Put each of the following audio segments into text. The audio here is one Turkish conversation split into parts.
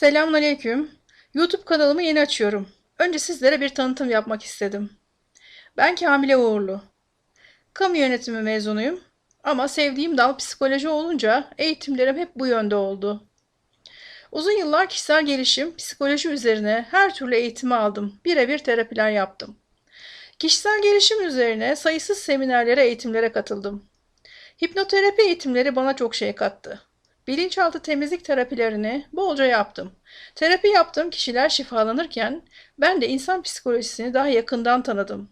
Selamünaleyküm. YouTube kanalımı yeni açıyorum. Önce sizlere bir tanıtım yapmak istedim. Ben Kamile Uğurlu. Kamu yönetimi mezunuyum. Ama sevdiğim dal psikoloji olunca eğitimlerim hep bu yönde oldu. Uzun yıllar kişisel gelişim, psikoloji üzerine her türlü eğitimi aldım. Birebir terapiler yaptım. Kişisel gelişim üzerine sayısız seminerlere, eğitimlere katıldım. Hipnoterapi eğitimleri bana çok şey kattı. Bilinçaltı temizlik terapilerini bolca yaptım. Terapi yaptığım kişiler şifalanırken ben de insan psikolojisini daha yakından tanıdım.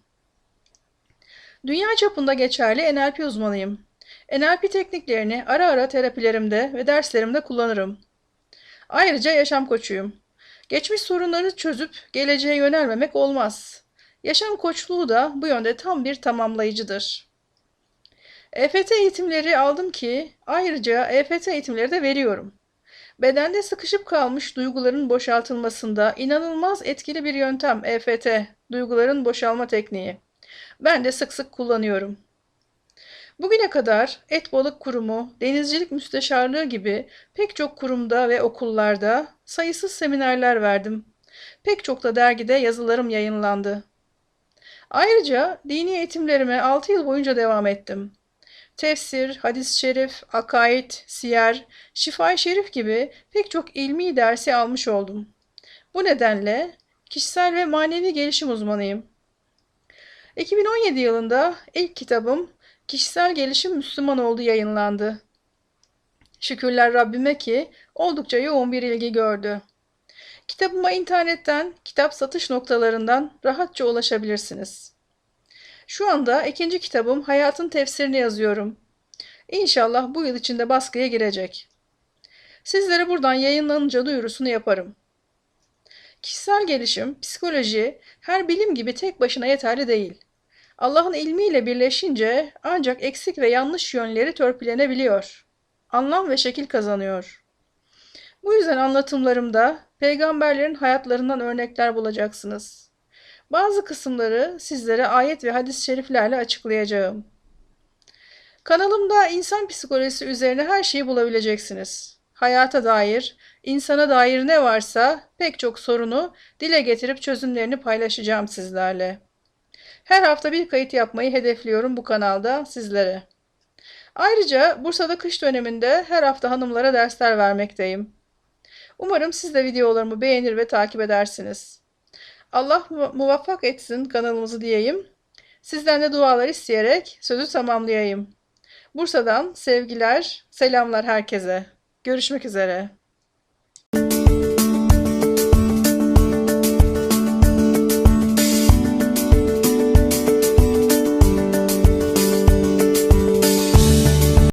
Dünya çapında geçerli NLP uzmanıyım. NLP tekniklerini ara ara terapilerimde ve derslerimde kullanırım. Ayrıca yaşam koçuyum. Geçmiş sorunları çözüp geleceğe yönelmemek olmaz. Yaşam koçluğu da bu yönde tam bir tamamlayıcıdır. EFT eğitimleri aldım ki ayrıca EFT eğitimleri de veriyorum. Bedende sıkışıp kalmış duyguların boşaltılmasında inanılmaz etkili bir yöntem EFT, duyguların boşalma tekniği. Ben de sık sık kullanıyorum. Bugüne kadar Et Balık Kurumu, Denizcilik Müsteşarlığı gibi pek çok kurumda ve okullarda sayısız seminerler verdim. Pek çok da dergide yazılarım yayınlandı. Ayrıca dini eğitimlerime 6 yıl boyunca devam ettim. Tefsir, hadis-i şerif, akaid, siyer, şifa-i şerif gibi pek çok ilmi dersi almış oldum. Bu nedenle kişisel ve manevi gelişim uzmanıyım. 2017 yılında ilk kitabım Kişisel Gelişim Müslüman oldu yayınlandı. Şükürler Rabbime ki oldukça yoğun bir ilgi gördü. Kitabıma internetten, kitap satış noktalarından rahatça ulaşabilirsiniz. Şu anda ikinci kitabım Hayatın Tefsirini yazıyorum. İnşallah bu yıl içinde baskıya girecek. Sizlere buradan yayınlanınca duyurusunu yaparım. Kişisel gelişim, psikoloji her bilim gibi tek başına yeterli değil. Allah'ın ilmiyle birleşince ancak eksik ve yanlış yönleri törpülenebiliyor. Anlam ve şekil kazanıyor. Bu yüzden anlatımlarımda peygamberlerin hayatlarından örnekler bulacaksınız. Bazı kısımları sizlere ayet ve hadis-i şeriflerle açıklayacağım. Kanalımda insan psikolojisi üzerine her şeyi bulabileceksiniz. Hayata dair, insana dair ne varsa pek çok sorunu dile getirip çözümlerini paylaşacağım sizlerle. Her hafta bir kayıt yapmayı hedefliyorum bu kanalda sizlere. Ayrıca Bursa'da kış döneminde her hafta hanımlara dersler vermekteyim. Umarım siz de videolarımı beğenir ve takip edersiniz. Allah muvaffak etsin kanalımızı diyeyim. Sizden de dualar isteyerek sözü tamamlayayım. Bursa'dan sevgiler, selamlar herkese. Görüşmek üzere.